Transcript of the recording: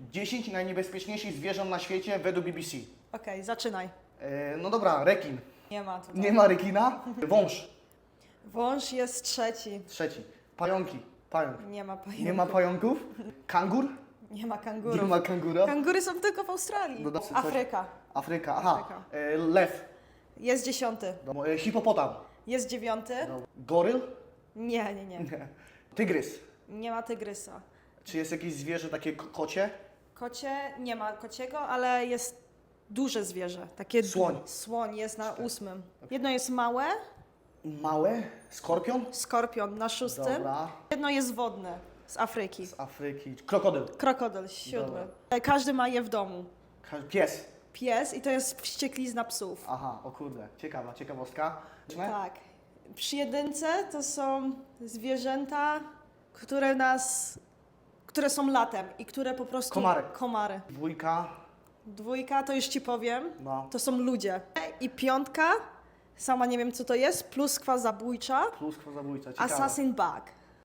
10 najniebezpieczniejszych zwierząt na świecie według BBC. Okej, zaczynaj. E, no dobra, rekin. Nie ma tutaj. Nie ma rekina. Wąż. Wąż jest trzeci. Trzeci. Pająki. Pająk. Nie ma pająków. Nie ma pająków. Kangur. Nie ma Nie kangurów. ma kangura. Kangury są tylko w Australii. No dobrze, coś- Afryka. Afryka. Aha. Afryka. E, lew. Jest dziesiąty. No, e, hipopotam. Jest dziewiąty. No. Goryl. Nie, nie, nie. Tygrys. Nie ma tygrysa. Czy jest jakieś zwierzę takie ko- kocie? Kocie, nie ma kociego, ale jest duże zwierzę. Takie Słoń. Słoń jest na ósmym. Jedno jest małe, Małe? Skorpion? skorpion na szóstym. Dobra. Jedno jest wodne z Afryki. Z Afryki. Krokodyl. Krokodyl siódmy. Każdy ma je w domu. Ka- Pies. Pies i to jest wścieklizna psów. Aha, o kurde. Ciekawa, ciekawostka. Tak. Przy jedynce to są zwierzęta, które nas, które są latem i które po prostu... Komary. Komary. Dwójka. Dwójka to już ci powiem, No. to są ludzie. I piątka, sama nie wiem co to jest, pluskwa zabójcza, Pluskwa zabójca. Ciekawe. assassin bug.